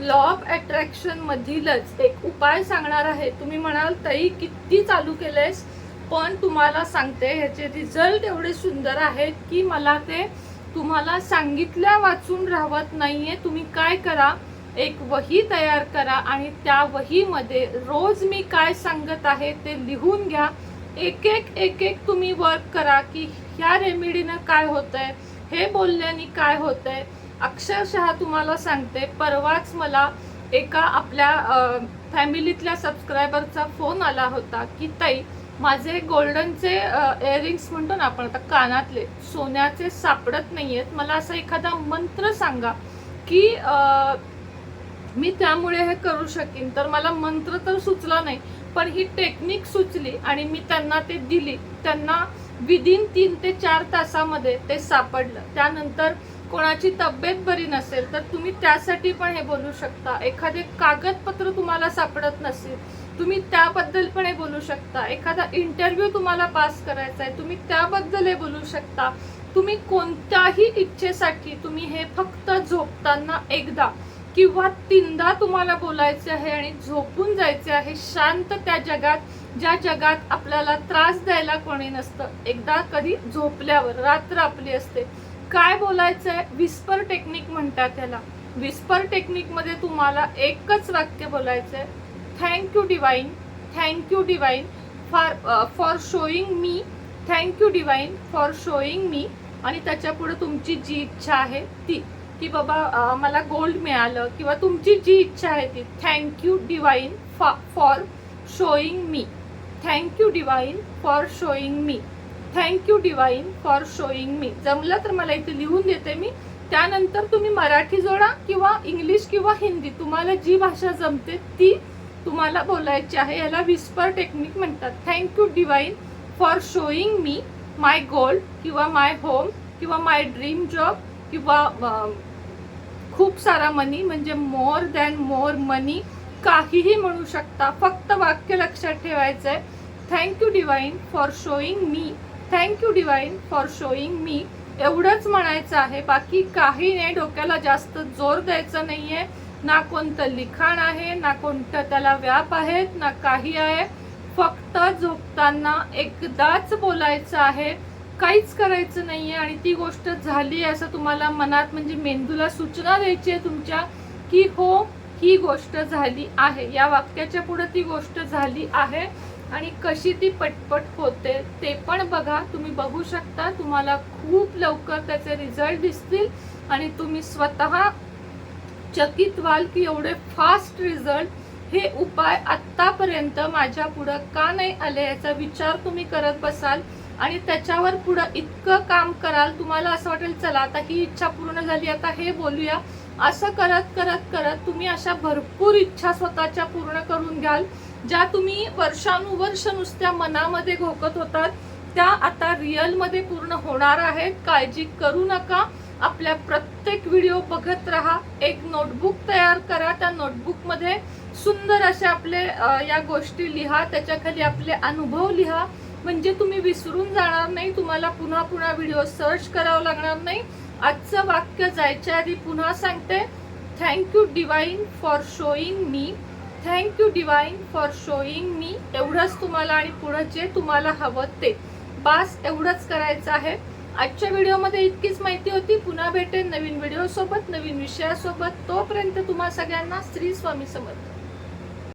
Law of attraction मधीलच एक उपाय सांगणार आहे. तुम्ही म्हणाल तरी किती चालू केलेस पण तुम्हाला सांगते ह्याचे रिझल्ट एवढे सुंदर आहेत की मला ते तुम्हाला सांगितल्या वाचून राहत नाहीये. तुम्ही काय करा? एक वही तयार करा आणि त्या वहीमध्ये रोज मी काय सांगत आहे ते लिहून घ्या. एक एक एक एक तुम्ही वर्क करा की ह्या रेमेडीनं काय होतंय? हे बोलल्याने काय होतंय? अक्षरशः तुम्हाला सांगते परवाच मला एका आपल्या फॅमिलीतल्या सबस्क्रायबरचा फोन आला होता की ताई माझे गोल्डनचे इयरिंग्स म्हणतो ना आपण आता कानातले सोन्याचे सापडत नाही आहेत मला असा एखादा मंत्र सांगा की मी त्यामुळे हे करू शकेन. तर मला मंत्र तर सुचला नाही पण ही टेक्निक सुचली आणि मी त्यांना ते दिली. त्यांना विदिन तीन ते चार तासामध्ये ते सापडलं. त्यानंतर कोणाची तब्येत बरी नसेल तर तुम्ही त्यासाठी पण हे बोलू शकता. एखादे कागदपत्र तुम्हाला सापडत नसेल तुम्ही त्याबद्दल पण हे बोलू शकता. एखादा इंटरव्ह्यू तुम्हाला पास करायचा आहे तुम्ही त्याबद्दल हे बोलू शकता. तुम्ही कोणत्याही इच्छेसाठी तुम्ही हे फक्त झोपताना एकदा किंवा तीनदा तुम्हाला बोलायचे आहे आणि झोपून जायचे आहे शांत त्या जगात ज्या जगात आपल्याला त्रास द्यायला कोणी नसतं. एकदा कधी झोपल्यावर रात्र आपली असते. काय बोलायचं आहे विस्पर टेक्निक म्हणतात त्याला विस्पर टेक्निकमध्ये तुम्हाला एकच वाक्य बोलायचं आहे thank you divine thank you divine for for showing me thank you divine for showing me आणि त्याच्या पुढे तुमची जी इच्छा आहे ती. की बाबा मला गोल्ड मिळालं किंवा तुमची जी इच्छा आहे ती. Thank you divine for showing me thank you divine for showing me thank you divine for showing me जमलं तर मला इथे लिहून देते मी. त्यानंतर तुम्ही मराठी जोडा किंवा इंग्लिश किंवा हिंदी तुम्हाला जी भाषा जमते ती तुम्हाला बोलायची आहे. याला विस्पर टेक्निक म्हणतात. Thank you divine for showing me my gold किंवा माय होम किंवा माय ड्रीम जॉब किंवा खूप सारा मनी म्हणजे मोर दॅन मोर मनी काहीही म्हणू शकता. फक्त वाक्य लक्षात ठेवायचं आहे thank you divine for showing me thank you divine for showing me एवढंच म्हणायचं आहे. बाकी काही नाही. डोक्याला जास्त जोर द्यायचा आहे ना कोणतं लिखाण आहे ना कोणतं त्याला व्याप आहेत ना काही आहे. फक्त झोपताना एकदाच बोलायचं आहे. काहीच करायचं नाही आहे आणि ती गोष्ट झाली असं तुम्हाला मनात म्हणजे मेंदूला सूचना द्यायची आहे तुमच्या की हो ही गोष्ट झाली आहे. या वाक्याच्या पुढे ती गोष्ट झाली आहे. आणि कशी ती पटपट होते ते पण बघा. तुम्ही बघू शकता. तुम्हाला खूप लवकर त्याचे रिझल्ट दिसतील. आणि तुम्ही स्वतः चकित व्हाल की एवढे फास्ट रिझल्ट हे उपाय आत्तापर्यंत माझ्या पुढं का नाही आले याचा विचार तुम्ही करत बसाल. आणि त्याच्यावर पुढं इतकं काम कराल तुम्हाला असं वाटेल चला आता ही इच्छा पूर्ण झाली. आता हे बोलूया. असं करत करत करत तुम्ही अशा भरपूर इच्छा स्वतःच्या पूर्ण करून घ्याल ज्या तुम्ही वर्षानुवर्ष नुसत्या मनामध्ये घोकत होतात त्या आता रिअलमध्ये पूर्ण होणार आहेत. काळजी करू नका. आपल्या प्रत्येक व्हिडिओ बघत राहा. एक नोटबुक तयार करा. त्या नोटबुकमध्ये सुंदर असे आपले या गोष्टी लिहा. त्याच्याखाली आपले अनुभव लिहा. म्हणजे तुम्ही विसरून जाणार नाही. तुम्हाला पुन्हा पुन्हा व्हिडिओ सर्च करावं लागणार नाही. आजचं वाक्य जायच्या आधी पुन्हा सांगते. Thank you divine for showing me thank you divine for showing me एवढंच तुम्हाला आणि पुढं जे तुम्हाला हवं ते. बास एवढंच करायचं आहे. आजच्या व्हिडिओमध्ये इतकीच माहिती होती. पुन्हा भेटेन नवीन व्हिडिओसोबत नवीन विषयासोबत. तोपर्यंत तुम्हा सगळ्यांना श्री स्वामी समर्थ.